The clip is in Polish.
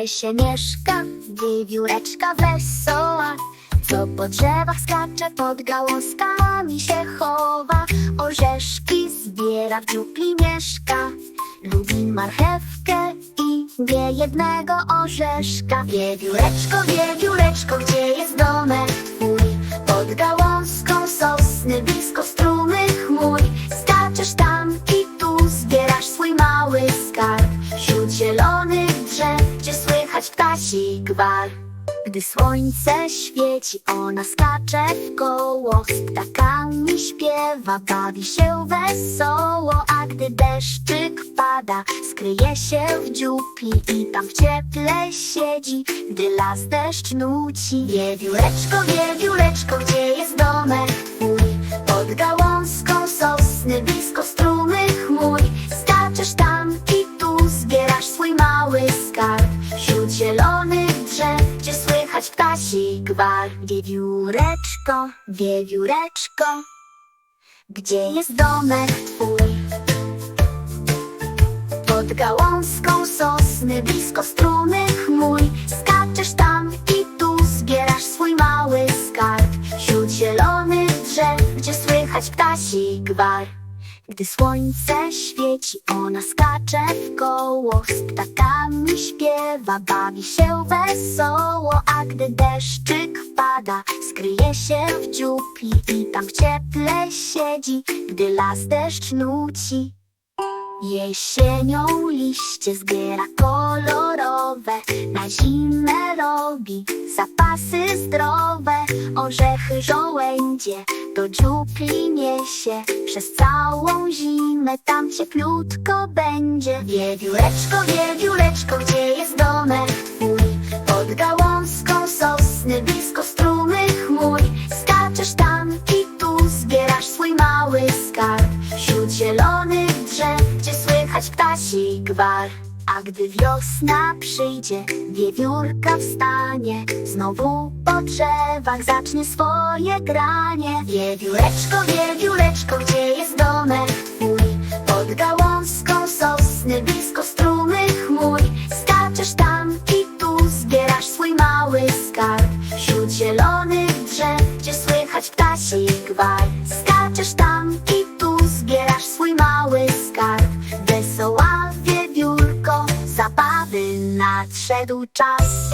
lesie mieszka wiewióreczka wesoła, co po drzewach skacze, pod gałązkami się chowa. Orzeszki zbiera, w dziupli mieszka, lubi marchewkę i nie jednego orzeszka. Wiewióreczko, wiewióreczko, gdzie gwar. Gdy słońce świeci, ona skacze w koło. Z ptakami śpiewa, bawi się wesoło. A gdy deszczyk pada, skryje się w dziupli I tam w cieple siedzi, gdy las deszcz nuci Wiewióreczko, wiewióreczko, gdzie jest domek słychać ptasi gwar Wiewióreczko, wiewióreczko. Gdzie jest domek twój? Pod gałązką sosny, blisko strumych chmur. Skaczesz tam i tu zbierasz swój mały skarb. Wśród zielonych drzew, gdzie słychać ptasi gwar gdy słońce świeci, ona skacze w koło. Z ptakami śpiewa, bawi się wesoło. A gdy deszczyk pada, skryje się w dziupli I tam w cieple siedzi, gdy las deszcz nuci. Jesienią liście zbiera kolorowe Na zimę robi zapasy zdrowe Orzechy żołędzie do dziupli niesie. Przez całą zimę tam cieplutko będzie. Wiewióreczko, wiewióreczko, gdzie jest domek twój? Pod gałązką sosny, blisko strumych chmur Skaczesz tam i tu zbierasz swój mały skarb. Wśród zielonych drzew, gdzie słychać ptasi gwar A gdy wiosna przyjdzie, wiewiórka wstanie. Znowu po drzewach zacznie swoje granie. Wiewióreczko, wiewióreczko, gdzie jest domek? Twój? Pod gałązką sosny, blisko strumych chmur. Skaczesz tam i tu zbierasz swój mały skarb. Wśród zielonych drzew, gdzie słychać ptasi gwar Skaczesz tam i nadszedł czas